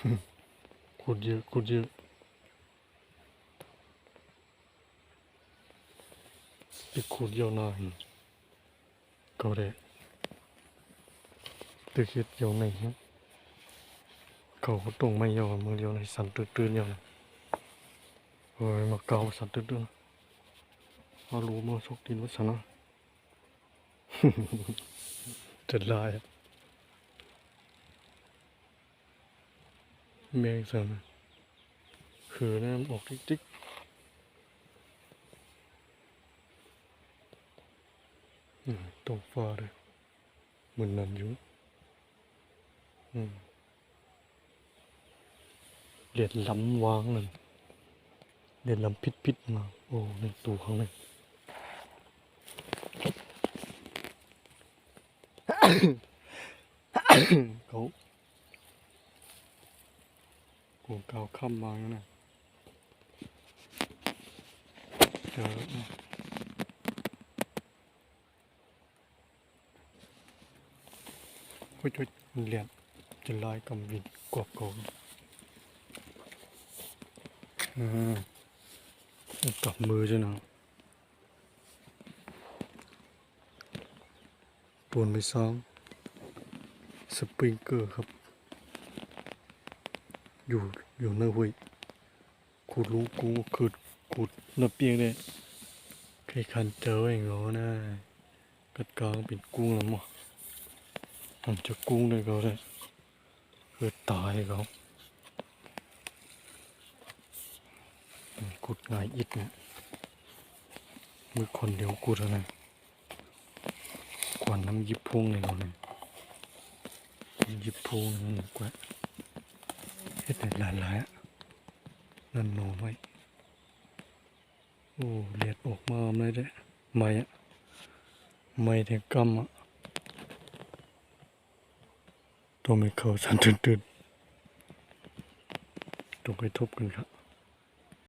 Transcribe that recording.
ขุดเยอะขุดเยอะไปขุดยอะหน่อยก็ได้ตึกเฮ็ดเยอะในฮะเขาตรงไม่ยอะมือเดียวในสันตื้นๆเยอะนะเฮ้ยมาเกาสันตื้นๆมารู้มาชกดินวัฒนะจะลายอะ แมงสันคือน้ำออกติ๊กๆตรงฟ้าเลยเหมือนนั่นอยู่เหรียญล้ำวางนั่นเหรียญล้ำพิษพิษๆมา โอ้ในตู้ข้างในเขา หัวเกาข้ามาแล้วนะเจอแล้วนะเฮ้ยช่วยเรียนจะลายกำวินกวบกองอืมกับมือด้วยนะปวนไปซ้อมสปริงเกอร์ครับ อยู่อยู่ในห้วยขุดลูกกุ้งขุดขุดน้ำเปียงเนี่ยใครคันเจอเองเหรอนะกัดกลางเป็นกุ้งแล้วมั้งมันจะกุ้งเลยเขาเลยเกิดตายเขาขุดง่ายอิดเนี่ยมือคนเดียวขุดอะไรกวนน้ำยิบพุ่งเลยเขาเนี่ยยิบพูนนกว่า ฮ็ดได้หลายๆอะนั่นโนไว้โอ้เลียดออกมาเลยเด้ไม่อะไม่ถึงกำอะต้องไม่เข้าสันตื่นๆต้องไปทบกันครับ